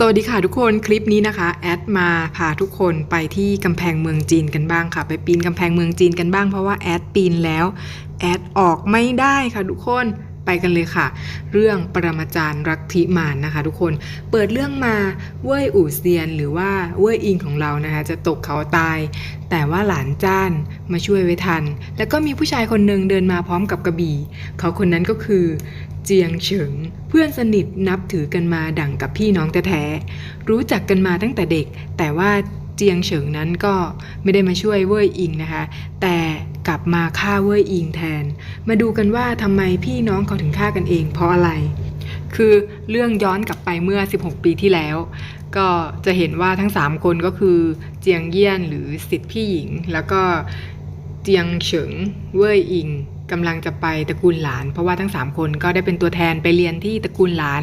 สวัสดีค่ะทุกคนคลิปนี้นะคะแอดมาพาทุกคนไปที่กำแพงเมืองจีนกันบ้างค่ะ ไปปีนกำแพงเมืองจีนกันบ้างเพราะว่าแอดปีนแล้วแอดออกไม่ได้ค่ะทุกคน ไปกันเลยค่ะ เรื่องปรมาจารย์รักทิมานนะคะ ทุกคนเปิดเรื่องมาเว่ยอู่เซียน หรือว่าเว่ยอิงของเรานะคะ จะตกเขาตาย แต่ว่าหลานจ้านมาช่วยไว้ทัน แล้วก็มีผู้ชายคนหนึ่งเดินมาพร้อมกับกระบี่ เขาคนนั้นก็คือเจียงเฉิง เพื่อนสนิทนับถือกันมาดั่งกับพี่น้องแท้ๆรู้จักกันมาตั้งแต่เด็ก แต่ว่าเจียงเฉิงนั้นก็ไม่ได้มาช่วยเว่ยอิงนะคะ แต่ กลับมาฆ่าเว่ยอิงแทน มาดูกันว่าทำไมพี่น้องเขาถึงฆ่ากันเอง เพราะอะไร คือเรื่องย้อนกลับไปเมื่อ 16 ปีที่แล้ว ก็จะเห็นว่าทั้ง 3 คนก็คือเจียงเยี่ยนหรือสิทธิพี่หญิง แล้วก็เจียงเฉิงเว่ยอิง กำลังจะไปตระกูลหลาน เพราะว่าทั้ง 3 คนก็ได้เป็นตัวแทนไปเรียนที่ตระกูลหลาน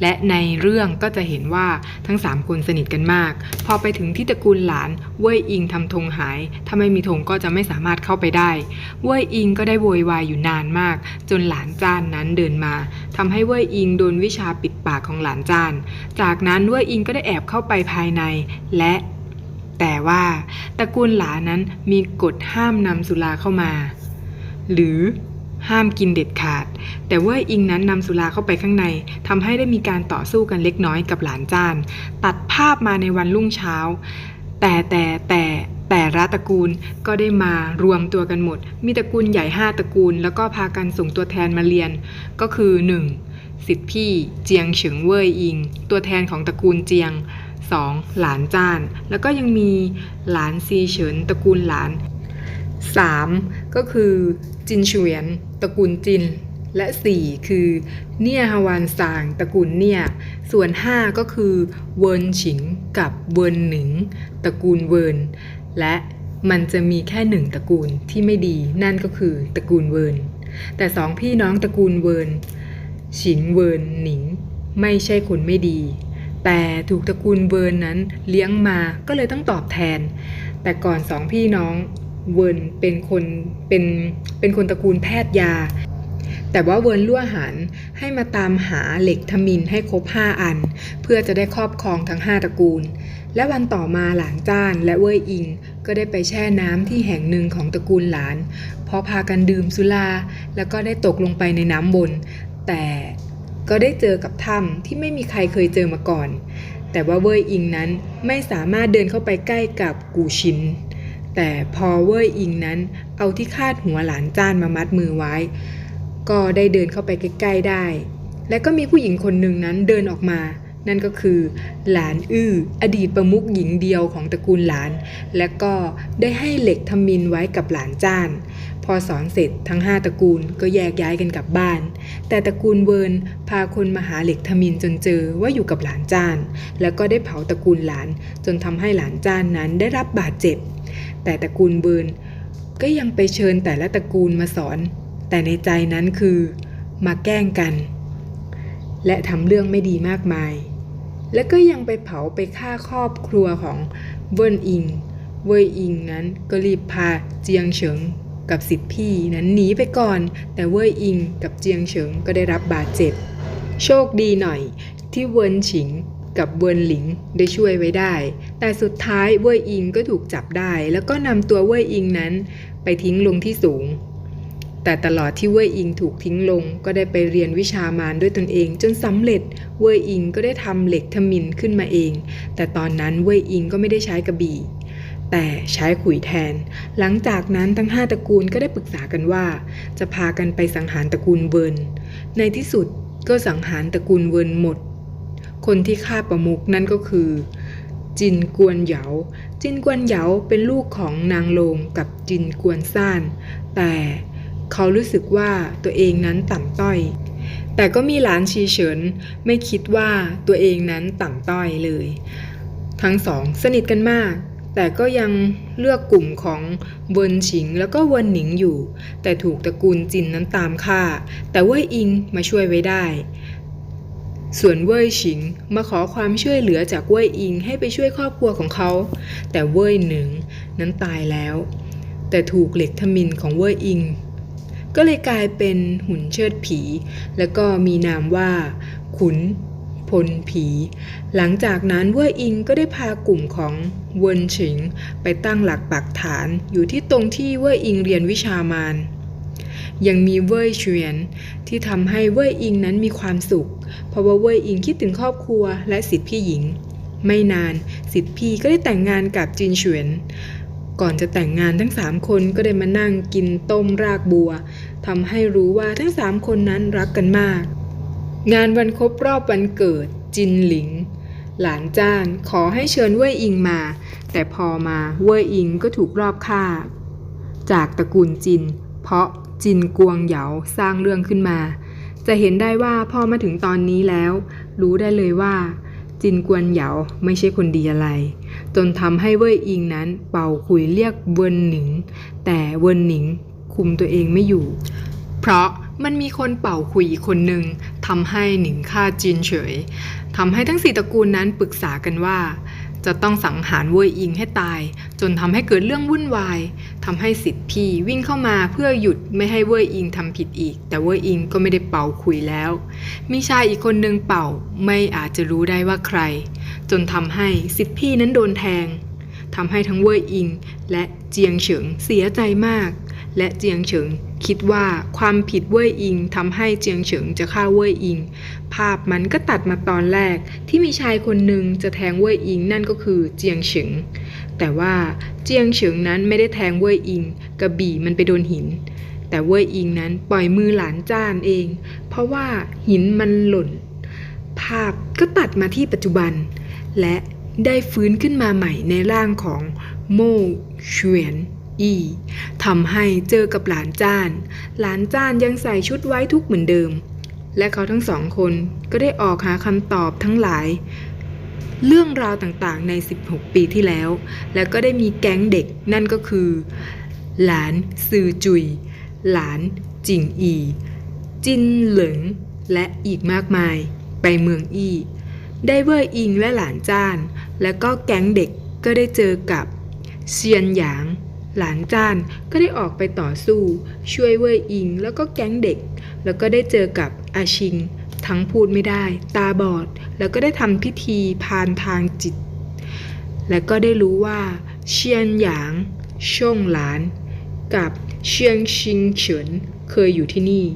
และในเรื่องก็จะเห็นว่าทั้ง 3 คนสนิทกันมาก พอไปถึงที่ตระกูลหลาน เว่ยอิงทำธงหาย ถ้าไม่มีธงก็จะไม่สามารถเข้าไปได้ เว่ยอิงก็ได้โวยวายอยู่นานมาก จนหลานจ้านนั้นเดินมาทำให้เว่ยอิงโดนวิชาปิดปากของหลานจ้าน จากนั้นเว่ยอิงก็ได้แอบเข้าไปภายในและแต่ว่าตระกูลหลานนั้นมีกฎห้ามนำสุราเข้ามา หรือห้ามกินเด็ดขาด แต่ว่ยอิงนั้นนำสุราเข้าไปข้างในทำให้ได้มีการต่อสู้กันเล็กน้อยกับหลานจ้าน ตัดภาพมาในวันรุ่งเช้า แต่แต่แต่แต่ละตระกูลก็ได้มารวมตัวกันหมด มีตระกูลใหญ่ 5 ตระกูล แล้วก็พากันส่งตัวแทนมาเรียน ก็คือ 1. สิทธิพี่เจียงเฉิงเว่ยอิง ตัวแทนของตระกูลเจียง 2. หลานจ้าน แล้วก็ยังมีหลานซีเฉินตระกูลหลาน 3. ก็คือจินเฉวียนตระกูลจิน และ 4 คือ เนี่ยฮวานซางตระกูลเนี่ย ส่วน 5 ก็คือ เวินฉิงกับเวินหนิงตระกูลเวิน และมันจะมีแค่หนึ่งตระกูลที่ไม่ดีนั่นก็คือตระกูลเวิน แต่สองพี่น้องตระกูลเวินฉิงเวินหนิง ไม่ใช่คนไม่ดี แต่ถูกตระกูลเวินนั้นเลี้ยงมาก็เลยต้องตอบแทน แต่ก่อนสองพี่น้อง เวิร์นเป็นคนเป็นเป็นคนตระกูลแพทย์ยา แต่ว่าเวิร์นลั่วหันให้มาตามหาเหล็กทมินให้ครบ 5 อัน เพื่อจะได้ครอบครองทั้ง 5 ตระกูล และวันต่อมาหลานจ้านและเว่ยอิง ก็ได้ไปแช่น้ำที่แห่งหนึ่งของตระกูลหลานพราะพากันดื่มสุราแล้วก็ได้ตกลงไปในน้ำบน แต่ก็ได้เจอกับถ้ำที่ไม่มีใครเคยเจอมาก่อน แต่ว่าเว่ยอิงนั้นไม่สามารถเดินเข้าไปใกล้กับกูชิน แต่พอเว่ยอิงนั้นเอาที่คาดหัวหลานจ้านมามัดมือไว้ ก็ได้เดินเข้าไปใกล้ๆได้ และก็มีผู้หญิงคนหนึ่งนั้นเดินออกมา นั่นก็คือ หลานอื้ออดีตประมุขหญิงเดียวของตระกูลหลาน และก็ได้ให้เหล็กทมินไว้กับหลานจ้าน พอสอนเสร็จทั้งห้าตระกูลก็แยกย้ายกันกลับบ้าน แต่ตระกูลเวิร์นพาคนมาหาเหล็กทมินจนเจอว่าอยู่กับหลานจ้าน แล้วก็ได้เผาตระกูลหลาน จนทำให้หลานจ้านนั้นได้รับบาดเจ็บ แต่ตระกูลเบิร์นก็ยังไปเชิญแต่ละตระกูลมาสอน แต่ในใจนั้นคือมาแกล้งกัน และทำเรื่องไม่ดีมากมาย และก็ยังไปเผาไปฆ่าครอบครัวของเวิร์นอิง เว่ยอิงนั้นก็รีบพาเจียงเฉิงกับสิทธิพี่นั้นหนีไปก่อน แต่เว่ยอิงกับเจียงเฉิงก็ได้รับบาดเจ็บ โชคดีหน่อยที่เวินฉิง กับเวินหลิงได้ช่วยไว้ได้ แต่สุดท้ายเว่ยอิงก็ถูกจับได้ แล้วก็นำตัวเว่ยอิงนั้นไปทิ้งลงที่สูง แต่ตลอดที่เว่ยอิงถูกทิ้งลง ก็ได้ไปเรียนวิชามารด้วยตนเอง จนสำเร็จ เว่ยอิงก็ได้ทำเหล็กทมินขึ้นมาเอง แต่ตอนนั้นเว่ยอิงก็ไม่ได้ใช้กระบี่แต่ใช้ขุยแทน หลังจากนั้นทั้งห้าตระกูลก็ได้ปรึกษากันว่า จะพากันไปสังหารตระกูลเวิร์นในที่สุดก็สังหารตระกูลเวิร์นหมด คนที่ฆ่าประมุกนั่นก็คือ จินกวนเหยา จินกวนเหยาเป็นลูกของนางโลงกับจินกวนซ่าน แต่เขารู้สึกว่าตัวเองนั้นต่ำต้อย แต่ก็มีหลานชีเฉินไม่คิดว่าตัวเองนั้นต่ำต้อยเลย ทั้งสองสนิทกันมากแต่ก็ยังเลือกกลุ่มของเวินฉิงแล้วก็เวินหนิงอยู่ แต่ถูกตระกูลจินนั้นตามฆ่า แต่ว่ยอิงมาช่วยไว้ได้ ส่วนเว่ยฉิงมาขอความช่วยเหลือจากเว่ยอิงให้ไปช่วยครอบครัวของเขา แต่เว่ยหนิงนั้นตายแล้ว แต่ถูกเหล็กทมินของเว่ยอิง ก็เลยกลายเป็นหุ่นเชิดผี แล้วก็มีนามว่า ขุนพลผี หลังจากนั้นเว่ยอิงก็ได้พากลุ่มของเวินฉิงไปตั้งหลักปักฐานอยู่ที่ตรงที่เว่ยอิงเรียนวิชามาร ยังมีเว่ยเฉียน ที่ทำให้เว่ยอิงนั้นมีความสุข เพราะว่าเว่ยอิงคิดถึงครอบครัวและสิทธิพี่หญิง ไม่นานสิทธิพี่ก็ได้แต่งงานกับจินเฉียน ก่อนจะแต่งงานทั้งสามคนก็ได้มานั่งกินต้มรากบัวทำให้รู้ว่าทั้งสามคนนั้นรักกันมาก งานวันครบรอบวันเกิดจินหลิงหลานจ้านขอให้เชิญเว่ยอิงมา แต่พอมาเว่ยอิงก็ถูกรอบฆ่า จากตระกูลจิน เพราะ จินกวงเหยาสร้างเรื่องขึ้นมา จะเห็นได้ว่าพอมาถึงตอนนี้แล้ว รู้ได้เลยว่า จินกวนเหยาไม่ใช่คนดีอะไร จนทำให้เว่ยอิงนั้นเป่าคุยเรียกเวินหนิง แต่เวินหนิงคุมตัวเองไม่อยู่ เพราะมันมีคนเป่าคุยอีกคนหนึ่งทำให้หนิงฆ่าจินเฉยทำให้ทั้งสี่ตระกูลนั้นปรึกษากันว่า จะต้องสังหารเว่ยอิงให้ตาย จนทำให้เกิดเรื่องวุ่นวายทำให้สิทธิพี่วิ่งเข้ามาเพื่อหยุดไม่ให้เว่ยอิงทำผิดอีก แต่เว่ยอิงก็ไม่ได้เป่าคุยแล้ว มีชายอีกคนหนึ่งเป่าไม่อาจจะรู้ได้ว่าใคร จนทำให้สิทธิพี่นั้นโดนแทงทำให้ทั้งเว่ยอิง และเจียงเฉิงเสียใจมาก และเจียงเฉิง คิดว่าความผิดเว่ยอิงทำให้เจียงเฉิงจะฆ่าเว่ยอิง ภาพมันก็ตัดมาตอนแรกที่มีชายคนหนึ่งจะแทงเว่ยอิงนั่นก็คือเจียงเฉิง แต่ว่าเจียงเฉิงนั้นไม่ได้แทงเว่ยอิง กระบี่มันไปโดนหิน แต่เว่ยอิงนั้นปล่อยมือหลานจ้านเอง เพราะว่าหินมันหล่น ภาพก็ตัดมาที่ปัจจุบัน และได้ฟื้นขึ้นมาใหม่ในร่างของโม่เฉียน อีทำให้เจอกับหลานจ้าน หลานจ้านยังใส่ชุดไว้ทุกเหมือนเดิม และเขาทั้งสองคนก็ได้ออกหาคำตอบทั้งหลาย เรื่องราวต่างๆใน 16 ปีที่แล้ว แล้วก็ได้มีแก๊งเด็กนั่นก็คือ หลานซือจุย หลานจิงอี จินเหลิง และอีกมากมายไปเมืองอีได้เวอร์อิงและหลานจ้าน แล้วก็แก๊งเด็กก็ได้เจอกับเซียนหยาง หลานจ้านก็ได้ออกไปต่อสู้ ช่วยเวอร์อิงแล้วก็แก๊งเด็ก แล้วก็ได้เจอกับอาชิง ทั้งพูดไม่ได้ ตาบอด แล้วก็ได้ทำพิธีพานทางจิต และก็ได้รู้ว่า เชียนหยาง ช่งหลาน กับเชียงชิงเฉินเคยอยู่ที่นี่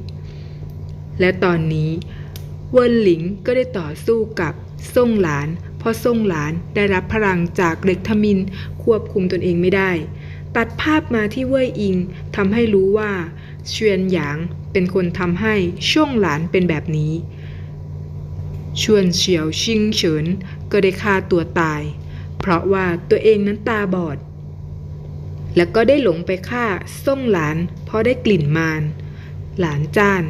และตอนนี้เวินหลิงก็ได้ต่อสู้กับซ่งหลาน เพราะซ่งหลานได้รับพลังจากเล็กทมินควบคุมตนเองไม่ได้ ตัดภาพมาที่เว่ยอิงทำให้รู้ว่าเชียนหยางเป็นคนทำให้ช่วงหลานเป็นแบบนี้ชวนเฉียวชิงเฉินก็ได้ฆ่าตัวตาย เพราะว่าตัวเองนั้นตาบอด แล้วก็ได้หลงไปฆ่าซ่งหลานเพราะได้กลิ่นมารหลานจ้าน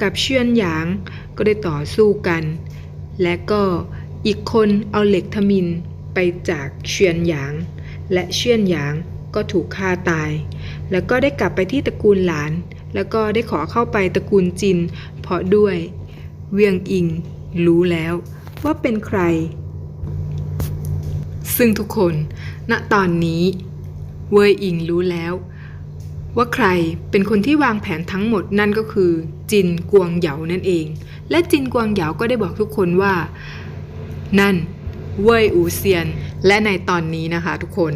กับเชียนหยางก็ได้ต่อสู้กัน และก็อีกคนเอาเหล็กทมินไปจากเชียนหยาง และเชียนหยาง ก็ถูกฆ่าตาย แล้วก็ได้กลับไปที่ตระกูลหลาน แล้วก็ได้ขอเข้าไปตระกูลจิน เพราะด้วย เวียงอิง รู้แล้วว่าเป็นใคร ซึ่งทุกคน ณตอนนี้ เวยอิงรู้แล้ว ว่าใครเป็นคนที่วางแผนทั้งหมดนั่นก็คือ จินกวงเหยานั่นเอง และจินกวงเหยาก็ได้บอกทุกคนว่า นั่นเว่ยอูเซียน และในตอนนี้นะคะทุกคน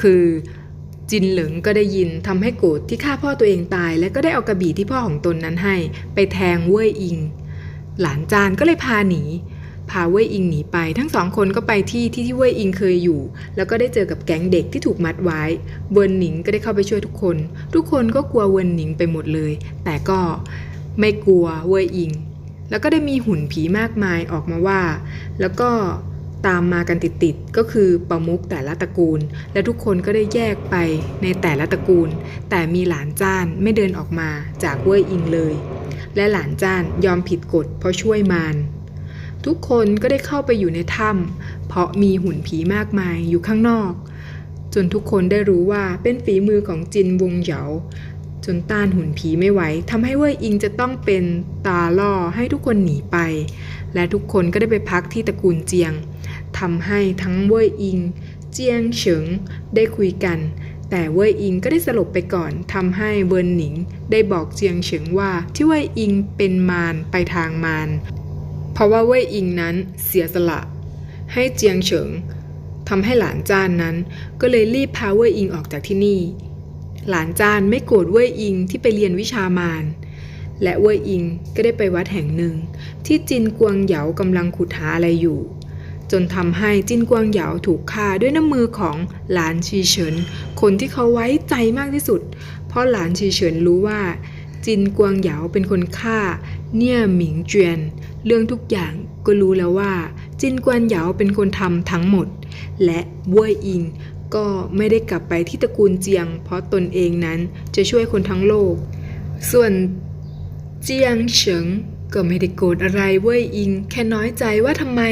คือ จินเหลิงก็ได้ยินทำให้โกรธที่ฆ่าพ่อตัวเองตาย และก็ได้เอากระบี่ที่พ่อของตนนั้นให้ ไปแทงเว่ยอิง หลานจานก็เลยพาหนี พาเว่ยอิงหนีไปทั้งสองคนก็ไปที่ที่ที่เว่ยอิงเคยอยู่ แล้วก็ได้เจอกับแก๊งเด็กที่ถูกมัดไว้เวิร์นหนิงก็ได้เข้าไปช่วยทุกคน ทุกคนก็กลัวเวิร์นหนิงไปหมดเลย แต่ก็ไม่กลัวเว่ยอิง แล้วก็ได้มีหุ่นผีมากมายออกมาว่า แล้วก็ ตามมากันติดๆก็คือประมุขแต่ละตระกูล และทุกคนก็ได้แยกไปในแต่ละตระกูล แต่มีหลานจ้านไม่เดินออกมาจากเว่ยอิงเลย และหลานจ้านยอมผิดกฎเพราะช่วยมารทุกคนก็ได้เข้าไปอยู่ในถ้ำเพราะมีหุ่นผีมากมายอยู่ข้างนอก จนทุกคนได้รู้ว่าเป็นฝีมือของจินวงเหยาจนต้านหุ่นผีไม่ไหวทำให้เว่ยอิงจะต้องเป็นตาล่อให้ทุกคนหนีไป และทุกคนก็ได้ไปพักที่ตระกูลเจียง ทำให้ทั้งเว่ยอิง เจียงเฉิงได้คุยกัน แต่เว่ยอิงก็ได้สลบไปก่อนทำให้เวินหนิง ได้บอกเจียงเฉิงว่าที่เว่ยอิงเป็นมารไปทางมารเพราะว่าเว่ยอิงนั้นเสียสละ ให้เจียงเฉิงทำให้หลานจ้านนั้น ก็เลยรีบพาเว่ยอิงออกจากที่นี่ หลานจ้านไม่โกรธเว่ยอิงที่ไปเรียนวิชามารและเว่ยอิงก็ได้ไปวัดแห่งหนึ่ง ที่จินกวงเหยากำลังขุดหาอะไรอยู่ จนทำให้จินกวางเหยาถูกฆ่าด้วยน้ำมือของหลานชีเฉิน คนที่เขาไว้ใจมากที่สุด เพราะหลานชีเฉินรู้ว่า จินกวางเหยาเป็นคนฆ่า เนี่ยหมิงเจียน เรื่องทุกอย่างก็รู้แล้วว่า จินกวางเหยาเป็นคนทำทั้งหมด และเว่ยอิงก็ไม่ได้กลับไปที่ตระกูลเจียง เพราะตนเองนั้นจะช่วยคนทั้งโลก ส่วนเจียงเฉิงก็ไม่ได้โกรธอะไรเว่ยอิง แค่น้อยใจว่าทำไม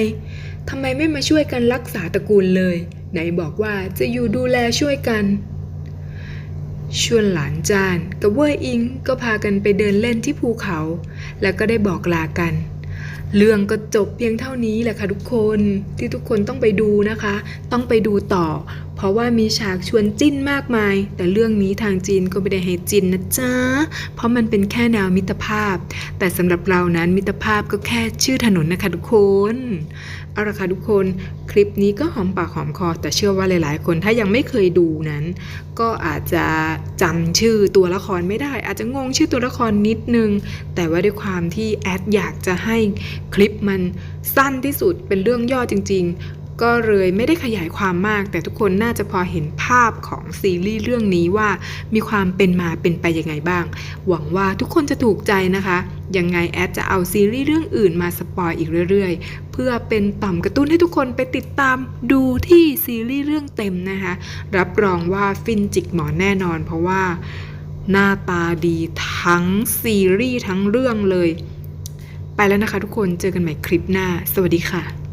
ทำไมไม่มาช่วยกันรักษาตระกูลเลย ไหนบอกว่าจะอยู่ดูแลช่วยกัน ชวนหลานจานกับเว่ยอิงก็พากันไปเดินเล่นที่ภูเขา แล้วก็ได้บอกลากันเรื่องก็จบเพียงเท่านี้แหละค่ะทุกคนที่ทุกคนต้องไปดูนะคะ ต้องไปดูต่อ เพราะว่ามีฉากชวนจิ้นมากมาย แต่เรื่องนี้ทางจีนก็ไม่ได้ให้จิ้นนะจ๊ะ เพราะมันเป็นแค่แนวมิตรภาพ แต่สำหรับเรานั้นมิตรภาพก็แค่ชื่อถนนนะคะทุกคน เอาละค่ะทุกคนคลิปนี้ก็หอมปากหอมคอ แต่เชื่อว่าหลายๆ คนถ้ายังไม่เคยดูนั้น ก็อาจจะจำชื่อตัวละครไม่ได้ อาจจะงงชื่อตัวละครนิดนึง แต่ว่าด้วยความที่แอดอยากจะให้คลิปมันสั้นที่สุดเป็นเรื่องย่อจริง ๆ ก็เลยไม่ได้ขยายความมาก แต่ทุกคนน่าจะพอเห็นภาพของซีรีส์เรื่องนี้ว่ามีความเป็นมาเป็นไปยังไงบ้าง หวังว่าทุกคนจะถูกใจนะคะ ยังไงแอดจะเอาซีรีส์เรื่องอื่นมาสปอยอีกเรื่อยๆ เพื่อเป็นต่อมกระตุ้นให้ทุกคนไปติดตามดูที่ซีรีส์เรื่องเต็มนะคะ รับรองว่าฟินจิกหมอนแน่นอน เพราะว่าหน้าตาดีทั้งซีรีส์ทั้งเรื่องเลย ไปแล้วนะคะทุกคนเจอกันใหม่คลิปหน้า สวัสดีค่ะ